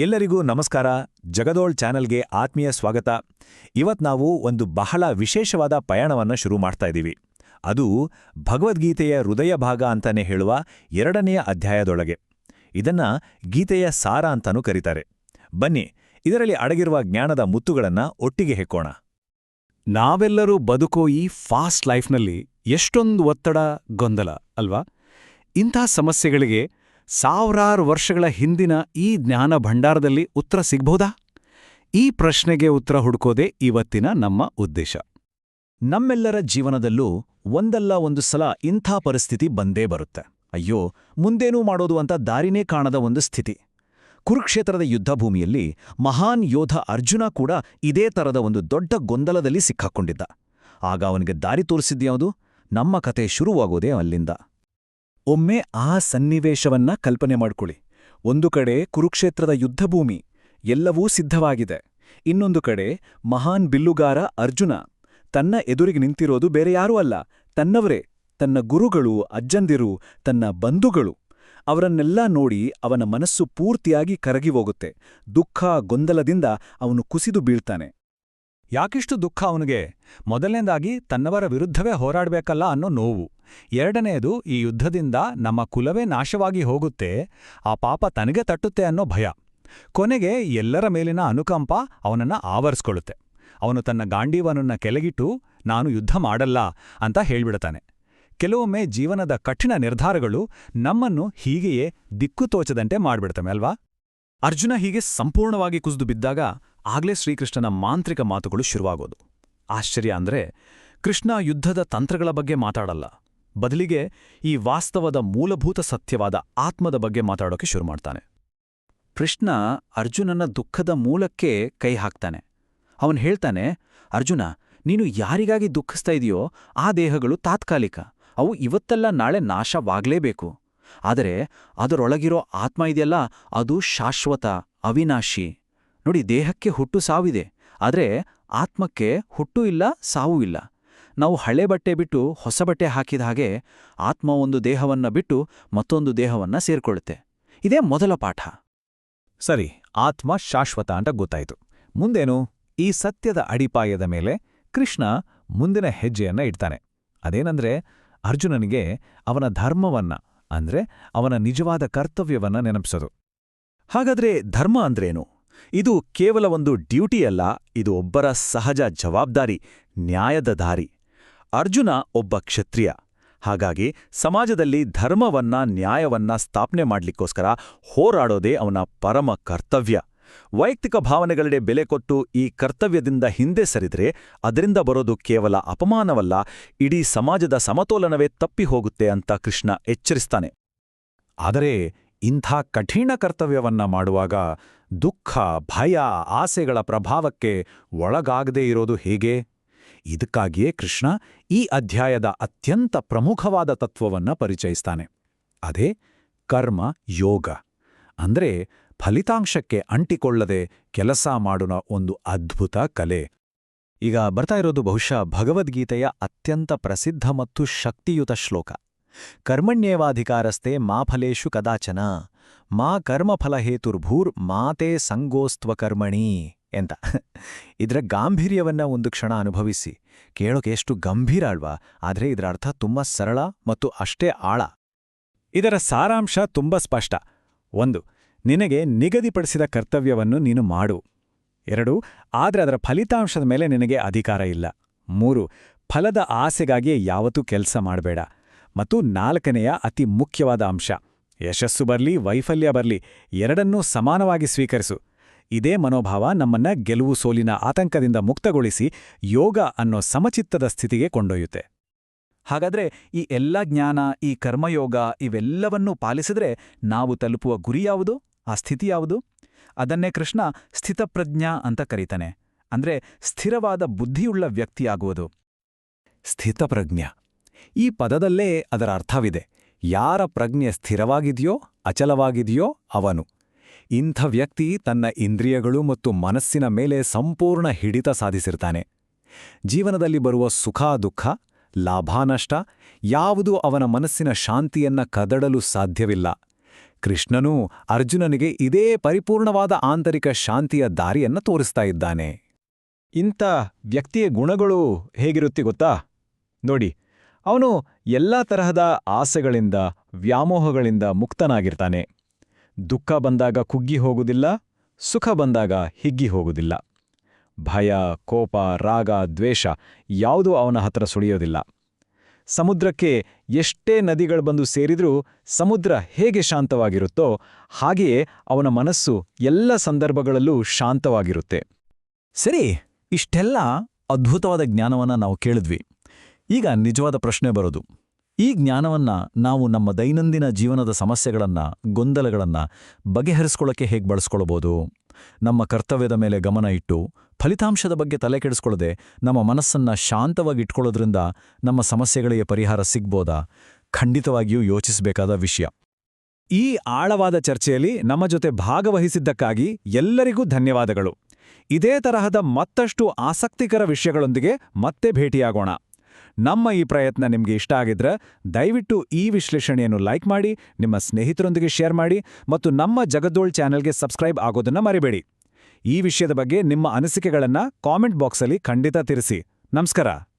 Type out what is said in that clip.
ಎಲ್ಲರಿಗೂ ನಮಸ್ಕಾರ. ಜಗದೋಳ್ ಚಾನೆಲ್ಗೆ ಆತ್ಮೀಯ ಸ್ವಾಗತ. ಇವತ್ ನಾವು ಒಂದು ಬಹಳ ವಿಶೇಷವಾದ ಪಯಣವನ್ನು ಶುರು ಮಾಡ್ತಾ ಇದ್ದೀವಿ. ಅದು ಭಗವದ್ಗೀತೆಯ ಹೃದಯ ಭಾಗ ಅಂತಾನೆ ಹೇಳುವ ಎರಡನೆಯ ಅಧ್ಯಾಯದೊಳಗೆ. ಇದನ್ನ ಗೀತೆಯ ಸಾರ ಅಂತಾನೂ ಕರೀತಾರೆ. ಬನ್ನಿ, ಇದರಲ್ಲಿ ಅಡಗಿರುವ ಜ್ಞಾನದ ಮುತ್ತುಗಳನ್ನ ಒಟ್ಟಿಗೆ ಹೆಕ್ಕೋಣ. ನಾವೆಲ್ಲರೂ ಬದುಕೋ ಈ ಫಾಸ್ಟ್ ಲೈಫ್ನಲ್ಲಿ ಎಷ್ಟೊಂದು ಒತ್ತಡ, ಗೊಂದಲ, ಅಲ್ವಾ? ಇಂಥ ಸಮಸ್ಯೆಗಳಿಗೆ ಸಾವಿರಾರು ವರ್ಷಗಳ ಹಿಂದಿನ ಈ ಜ್ಞಾನ ಭಂಡಾರದಲ್ಲಿ ಉತ್ತರ ಸಿಗ್ಬೋದಾ? ಈ ಪ್ರಶ್ನೆಗೆ ಉತ್ತರ ಹುಡುಕೋದೇ ಇವತ್ತಿನ ನಮ್ಮ ಉದ್ದೇಶ. ನಮ್ಮೆಲ್ಲರ ಜೀವನದಲ್ಲೂ ಒಂದಲ್ಲ ಒಂದು ಸಲ ಇಂಥ ಪರಿಸ್ಥಿತಿ ಬಂದೇ ಬರುತ್ತೆ. ಅಯ್ಯೋ, ಮುಂದೇನೂ ಮಾಡೋದು ಅಂತ ದಾರಿನೇ ಕಾಣದ ಒಂದು ಸ್ಥಿತಿ. ಕುರುಕ್ಷೇತ್ರದ ಯುದ್ಧಭೂಮಿಯಲ್ಲಿ ಮಹಾನ್ ಯೋಧ ಅರ್ಜುನ ಕೂಡ ಇದೇ ತರದ ಒಂದು ದೊಡ್ಡ ಗೊಂದಲದಲ್ಲಿ ಸಿಕ್ಕಾಕೊಂಡಿದ್ದ. ಆಗ ಅವನಿಗೆ ದಾರಿ ತೋರಿಸಿದ್ಯಾವುದು? ನಮ್ಮ ಕತೆ ಶುರುವಾಗೋದೇ ಅಲ್ಲಿಂದ. ಒಮ್ಮೆ ಆ ಸನ್ನಿವೇಶವನ್ನ ಕಲ್ಪನೆ ಮಾಡ್ಕೊಳ್ಳಿ. ಒಂದು ಕಡೆ ಕುರುಕ್ಷೇತ್ರದ ಯುದ್ಧಭೂಮಿ, ಎಲ್ಲವೂ ಸಿದ್ಧವಾಗಿದೆ. ಇನ್ನೊಂದು ಕಡೆ ಮಹಾನ್ ಬಿಲ್ಲುಗಾರ ಅರ್ಜುನ, ತನ್ನ ಎದುರಿಗೆ ನಿಂತಿರೋದು ಬೇರೆ ಯಾರೂ ಅಲ್ಲ, ತನ್ನವರೇ, ತನ್ನ ಗುರುಗಳು, ಅಜ್ಜಂದಿರು, ತನ್ನ ಬಂಧುಗಳು. ಅವರನ್ನೆಲ್ಲ ನೋಡಿ ಅವನ ಮನಸ್ಸು ಪೂರ್ತಿಯಾಗಿ ಕರಗಿ ಹೋಗುತ್ತೆ. ದುಃಖ, ಗೊಂದಲದಿಂದ ಅವನು ಕುಸಿದು ಬೀಳ್ತಾನೆ. ಯಾಕಿಷ್ಟು ದುಃಖ ಅವನಿಗೆ? ಮೊದಲನೇದಾಗಿ, ತನ್ನವರ ವಿರುದ್ಧವೇ ಹೋರಾಡಬೇಕಲ್ಲ ಅನ್ನೋ ನೋವು. ಎರಡನೆಯದು, ಈ ಯುದ್ಧದಿಂದ ನಮ್ಮ ಕುಲವೇ ನಾಶವಾಗಿ ಹೋಗುತ್ತೆ, ಆ ಪಾಪ ತನಗೆ ತಟ್ಟುತ್ತೆ ಅನ್ನೋ ಭಯ. ಕೊನೆಗೆ, ಎಲ್ಲರ ಮೇಲಿನ ಅನುಕಂಪ ಅವನನ್ನ ಆವರಿಸ್ಕೊಳ್ಳುತ್ತೆ. ಅವನು ತನ್ನ ಗಾಂಡೀವನನ್ನ ಕೆಳಗಿಟ್ಟು, ನಾನು ಯುದ್ಧ ಮಾಡಲ್ಲ ಅಂತ ಹೇಳ್ಬಿಡ್ತಾನೆ. ಕೆಲವೊಮ್ಮೆ ಜೀವನದ ಕಠಿಣ ನಿರ್ಧಾರಗಳು ನಮ್ಮನ್ನು ಹೀಗೆಯೇ ದಿಕ್ಕು ತೋಚದಂತೆ ಮಾಡ್ಬಿಡ್ತವೆ, ಅಲ್ವಾ? ಅರ್ಜುನ ಹೀಗೆ ಸಂಪೂರ್ಣವಾಗಿ ಕುಸಿದು ಬಿದ್ದಾಗ ಆಗ್ಲೇ ಶ್ರೀಕೃಷ್ಣನ ಮಾಂತ್ರಿಕ ಮಾತುಗಳು ಶುರುವಾಗೋದು. ಆಶ್ಚರ್ಯ ಅಂದ್ರೆ, ಕೃಷ್ಣ ಯುದ್ಧದ ತಂತ್ರಗಳ ಬಗ್ಗೆ ಮಾತಾಡಲ್ಲ. ಬದಲಿಗೆ ಈ ವಾಸ್ತವದ ಮೂಲಭೂತ ಸತ್ಯವಾದ ಆತ್ಮದ ಬಗ್ಗೆ ಮಾತಾಡೋಕೆ ಶುರು ಮಾಡ್ತಾನೆ. ಕೃಷ್ಣ ಅರ್ಜುನನ ದುಃಖದ ಮೂಲಕ್ಕೆ ಕೈ ಹಾಕ್ತಾನೆ. ಅವನು ಹೇಳ್ತಾನೆ, ಅರ್ಜುನ, ನೀನು ಯಾರಿಗಾಗಿ ದುಃಖಿಸ್ತಾ ಇದೆಯೋ, ಆ ದೇಹಗಳು ತಾತ್ಕಾಲಿಕ. ಅವು ಇವತ್ತೆಲ್ಲ, ನಾಳೆ ನಾಶವಾಗಲೇಬೇಕು. ಆದರೆ ಅದರೊಳಗಿರೋ ಆತ್ಮ ಇದೆಯಲ್ಲ, ಅದು ಶಾಶ್ವತ, ಅವಿನಾಶಿ. ನೋಡಿ ದೇಹಕ್ಕೆ ಹುಟ್ಟು ಸಾವಿದೆ, ಆದರೆ ಆತ್ಮಕ್ಕೆ ಹುಟ್ಟು ಇಲ್ಲ, ಸಾವು ಇಲ್ಲ. ನಾವು ಹಳೆ ಬಟ್ಟೆ ಬಿಟ್ಟು ಹೊಸ ಬಟ್ಟೆ ಹಾಕಿದ ಹಾಗೆ ಆತ್ಮ ಒಂದು ದೇಹವನ್ನ ಬಿಟ್ಟು ಮತ್ತೊಂದು ದೇಹವನ್ನ ಸೇರ್ಕೊಳ್ಳುತ್ತೆ. ಇದೇ ಮೊದಲ ಪಾಠ. ಸರಿ, ಆತ್ಮ ಶಾಶ್ವತ ಅಂತ ಗೊತ್ತಾಯಿತು. ಮುಂದೇನು, ಈ ಸತ್ಯದ ಅಡಿಪಾಯದ ಮೇಲೆ ಕೃಷ್ಣ ಮುಂದಿನ ಹೆಜ್ಜೆಯನ್ನ ಇಡ್ತಾನೆ. ಅದೇನಂದ್ರೆ, ಅರ್ಜುನನಿಗೆ ಅವನ ಧರ್ಮವನ್ನ, ಅಂದ್ರೆ ಅವನ ನಿಜವಾದ ಕರ್ತವ್ಯವನ್ನ ನೆನಪಿಸೋದು. ಹಾಗಾದ್ರೆ ಧರ್ಮ ಅಂದ್ರೇನು? ಇದು ಕೇವಲ ಒಂದು ಡ್ಯೂಟಿಯಲ್ಲ ಇದು ಒಬ್ಬರ ಸಹಜ ಜವಾಬ್ದಾರಿ, ನ್ಯಾಯದ ದಾರಿ. ಅರ್ಜುನ ಒಬ್ಬ ಕ್ಷತ್ರಿಯ. ಹಾಗಾಗಿ ಸಮಾಜದಲ್ಲಿ ಧರ್ಮವನ್ನ, ನ್ಯಾಯವನ್ನ ಸ್ಥಾಪನೆ ಮಾಡ್ಲಿಕ್ಕೋಸ್ಕರ ಹೋರಾಡೋದೇ ಅವನ ಪರಮ ಕರ್ತವ್ಯ. ವೈಯಕ್ತಿಕ ಭಾವನೆಗಳೆಡೆ ಬೆಲೆ ಕೊಟ್ಟು ಈ ಕರ್ತವ್ಯದಿಂದ ಹಿಂದೆ ಸರಿದರೆ ಅದರಿಂದ ಬರೋದು ಕೇವಲ ಅಪಮಾನವಲ್ಲ, ಇಡೀ ಸಮಾಜದ ಸಮತೋಲನವೇ ತಪ್ಪಿ ಹೋಗುತ್ತೆ ಅಂತ ಕೃಷ್ಣ ಎಚ್ಚರಿಸ್ತಾನೆ. ಆದರೆ ಇಂಥ ಕಠಿಣ ಕರ್ತವ್ಯವನ್ನ ಮಾಡುವಾಗ ದುಃಖ, ಭಯ, ಆಸೆಗಳ ಪ್ರಭಾವಕ್ಕೆ ಒಳಗಾಗದೇ ಇರೋದು ಹೇಗೆ? ಇದಕ್ಕಾಗಿಯೇ ಕೃಷ್ಣ ಈ ಅಧ್ಯಾಯದ ಅತ್ಯಂತ ಪ್ರಮುಖವಾದ ತತ್ವವನ್ನ ಪರಿಚಯಿಸ್ತಾನೆ. ಅದೇ ಕರ್ಮ, ಯೋಗ. ಅಂದ್ರೆ ಫಲಿತಾಂಶಕ್ಕೆ ಅಂಟಿಕೊಳ್ಳದೆ ಕೆಲಸ ಮಾಡುವ ಒಂದು ಅದ್ಭುತ ಕಲೆ. ಈಗ ಬರ್ತಾ ಇರೋದು ಬಹುಶಃ ಭಗವದ್ಗೀತೆಯ ಅತ್ಯಂತ ಪ್ರಸಿದ್ಧ ಮತ್ತು ಶಕ್ತಿಯುತ ಶ್ಲೋಕ. ಕರ್ಮಣ್ಯೇವಾಧಿಕಾರಸ್ತೆ ಮಾಫಲೇಶು ಕದಾಚನ. ಮಾ ಕರ್ಮಫಲಹೇತುರ್ಭೂರ್ ಮಾತೆ ಸಂಗೋಸ್ತ್ವಕರ್ಮಣಿ ಎಂತ ಇದರ ಗಾಂಭೀರ್ಯವನ್ನ ಒಂದು ಕ್ಷಣ ಅನುಭವಿಸಿ. ಕೇಳೋಕೆ ಎಷ್ಟು ಗಂಭೀರ ಅಲ್ವಾ? ಆದರೆ ಇದರ ಅರ್ಥ ತುಂಬಾ ಸರಳ ಮತ್ತು ಅಷ್ಟೇ ಆಳ. ಇದರ ಸಾರಾಂಶ ತುಂಬ ಸ್ಪಷ್ಟ. ಒಂದು, ನಿನಗೆ ನಿಗದಿಪಡಿಸಿದ ಕರ್ತವ್ಯವನ್ನು ನೀನು ಮಾಡು. ಎರಡು, ಆದ್ರೆ ಅದರ ಫಲಿತಾಂಶದ ಮೇಲೆ ನಿನಗೆ ಅಧಿಕಾರ ಇಲ್ಲ. ಮೂರು, ಫಲದ ಆಸೆಗಾಗಿಯೇ ಯಾವತ್ತೂ ಕೆಲಸ ಮಾಡಬೇಡ. ಮತ್ತು ನಾಲ್ಕನೆಯ ಅತಿ ಮುಖ್ಯವಾದ ಅಂಶ. ಯಶಸ್ಸು ಬರ್ಲಿ, ವೈಫಲ್ಯ ಬರ್ಲಿ, ಎರಡನ್ನೂ ಸಮಾನವಾಗಿ ಸ್ವೀಕರಿಸು. ಇದೇ ಮನೋಭಾವ ನಮ್ಮನ್ನ ಗೆಲುವು ಸೋಲಿನ ಆತಂಕದಿಂದ ಮುಕ್ತಗೊಳಿಸಿ ಯೋಗ ಅನ್ನೋ ಸಮಚಿತ್ತದ ಸ್ಥಿತಿಗೆ ಕೊಂಡೊಯ್ಯುತ್ತೆ. ಹಾಗಾದ್ರೆ ಈ ಎಲ್ಲ ಜ್ಞಾನ, ಈ ಕರ್ಮಯೋಗ ಇವೆಲ್ಲವನ್ನೂ ಪಾಲಿಸಿದ್ರೆ ನಾವು ತಲುಪುವ ಗುರಿ ಯಾವುದು? ಆ ಸ್ಥಿತಿ ಯಾವುದು? ಅದನ್ನೇ ಕೃಷ್ಣ ಸ್ಥಿತಪ್ರಜ್ಞಾ ಅಂತ ಕರೀತಾನೆ. ಅಂದ್ರೆ ಸ್ಥಿರವಾದ ಬುದ್ಧಿಯುಳ್ಳ ವ್ಯಕ್ತಿಯಾಗುವುದು. ಸ್ಥಿತಪ್ರಜ್ಞ. ಈ ಪದದಲ್ಲೇ ಅದರ ಅರ್ಥವಿದೆ. ಯಾರ ಪ್ರಜ್ಞೆ ಸ್ಥಿರವಾಗಿದೆಯೋ, ಅಚಲವಾಗಿದೆಯೋ ಅವನು. ಇಂಥ ವ್ಯಕ್ತಿ ತನ್ನ ಇಂದ್ರಿಯಗಳು ಮತ್ತು ಮನಸ್ಸಿನ ಮೇಲೆ ಸಂಪೂರ್ಣ ಹಿಡಿತ ಸಾಧಿಸಿರ್ತಾನೆ. ಜೀವನದಲ್ಲಿ ಬರುವ ಸುಖ, ದುಃಖ ಲಾಭಾನಷ್ಟ ಯಾವುದೂ ಅವನ ಮನಸ್ಸಿನ ಶಾಂತಿಯನ್ನ ಕದಡಲು ಸಾಧ್ಯವಿಲ್ಲ. ಕೃಷ್ಣನೂ ಅರ್ಜುನನಿಗೆ ಇದೇ ಪರಿಪೂರ್ಣವಾದ ಆಂತರಿಕ ಶಾಂತಿಯ ದಾರಿಯನ್ನ ತೋರಿಸ್ತಾ ಇದ್ದಾನೆ. ಇಂಥ ವ್ಯಕ್ತಿಯ ಗುಣಗಳು ಹೇಗಿರುತ್ತೆ ಗೊತ್ತಾ? ನೋಡಿ, ಅವನು ಎಲ್ಲ ತರಹದ ಆಸೆಗಳಿಂದ, ವ್ಯಾಮೋಹಗಳಿಂದ ಮುಕ್ತನಾಗಿರ್ತಾನೆ. ದುಃಖ ಬಂದಾಗ ಕುಗ್ಗಿ ಹೋಗುವುದಿಲ್ಲ, ಸುಖ ಬಂದಾಗ ಹಿಗ್ಗಿ ಹೋಗುವುದಿಲ್ಲ. ಭಯ, ಕೋಪ, ರಾಗ, ದ್ವೇಷ ಯಾವುದೂ ಅವನ ಹತ್ರ ಸುಳಿಯೋದಿಲ್ಲ. ಸಮುದ್ರಕ್ಕೆ ಎಷ್ಟೇ ನದಿಗಳು ಬಂದು ಸೇರಿದ್ರೂ ಸಮುದ್ರ ಹೇಗೆ ಶಾಂತವಾಗಿರುತ್ತೋ ಹಾಗೆಯೇ ಅವನ ಮನಸ್ಸು ಎಲ್ಲ ಸಂದರ್ಭಗಳಲ್ಲೂ ಶಾಂತವಾಗಿರುತ್ತೆ. ಸರಿ, ಇಷ್ಟೆಲ್ಲ ಅದ್ಭುತವಾದ ಜ್ಞಾನವನ್ನ ನಾವು ಕೇಳಿದ್ವಿ. ಈಗ ನಿಜವಾದ ಪ್ರಶ್ನೆ ಬರೋದು. ಈ ಜ್ಞಾನವನ್ನ ನಾವು ನಮ್ಮ ದೈನಂದಿನ ಜೀವನದ ಸಮಸ್ಯೆಗಳನ್ನ, ಗೊಂದಲಗಳನ್ನ ಬಗೆಹರಿಸ್ಕೊಳ್ಳೋಕೆ ಹೇಗೆ ಬಳಸ್ಕೊಳ್ಬೋದು? ನಮ್ಮ ಕರ್ತವ್ಯದ ಮೇಲೆ ಗಮನ ಇಟ್ಟು, ಫಲಿತಾಂಶದ ಬಗ್ಗೆ ತಲೆ ಕೆಡಿಸ್ಕೊಳ್ಳದೆ ನಮ್ಮ ಮನಸ್ಸನ್ನ ಶಾಂತವಾಗಿ ಇಟ್ಕೊಳ್ಳೋದ್ರಿಂದ ನಮ್ಮ ಸಮಸ್ಯೆಗಳಿಗೆ ಪರಿಹಾರ ಸಿಗ್ಬೋದಾ? ಖಂಡಿತವಾಗಿಯೂ ಯೋಚಿಸಬೇಕಾದ ವಿಷಯ. ಈ ಆಳವಾದ ಚರ್ಚೆಯಲ್ಲಿ ನಮ್ಮ ಜೊತೆ ಭಾಗವಹಿಸಿದ್ದಕ್ಕಾಗಿ ಎಲ್ಲರಿಗೂ ಧನ್ಯವಾದಗಳು. ಇದೇ ತರಹದ ಮತ್ತಷ್ಟು ಆಸಕ್ತಿಕರ ವಿಷಯಗಳೊಂದಿಗೆ ಮತ್ತೆ ಭೇಟಿಯಾಗೋಣ. ನಮ್ಮ ಈ ಪ್ರಯತ್ನ ನಿಮಗೆ ಇಷ್ಟ ಆಗಿದ್ರೆ ದಯವಿಟ್ಟು ಈ ವಿಶ್ಲೇಷಣೆಯನ್ನು ಲೈಕ್ ಮಾಡಿ, ನಿಮ್ಮ ಸ್ನೇಹಿತರೊಂದಿಗೆ ಶೇರ್ ಮಾಡಿ ಮತ್ತು ನಮ್ಮ ಜಗದ್ದೋಳ್ ಚಾನೆಲ್ಗೆ ಸಬ್ಸ್ಕ್ರೈಬ್ ಆಗೋದನ್ನ ಮರಿಬೇಡಿ. ಈ ವಿಷಯದ ಬಗ್ಗೆ ನಿಮ್ಮ ಅನಿಸಿಕೆಗಳನ್ನು ಕಾಮೆಂಟ್ ಬಾಕ್ಸಲ್ಲಿ ಖಂಡಿತ ತಿಳಿಸಿ. ನಮಸ್ಕಾರ.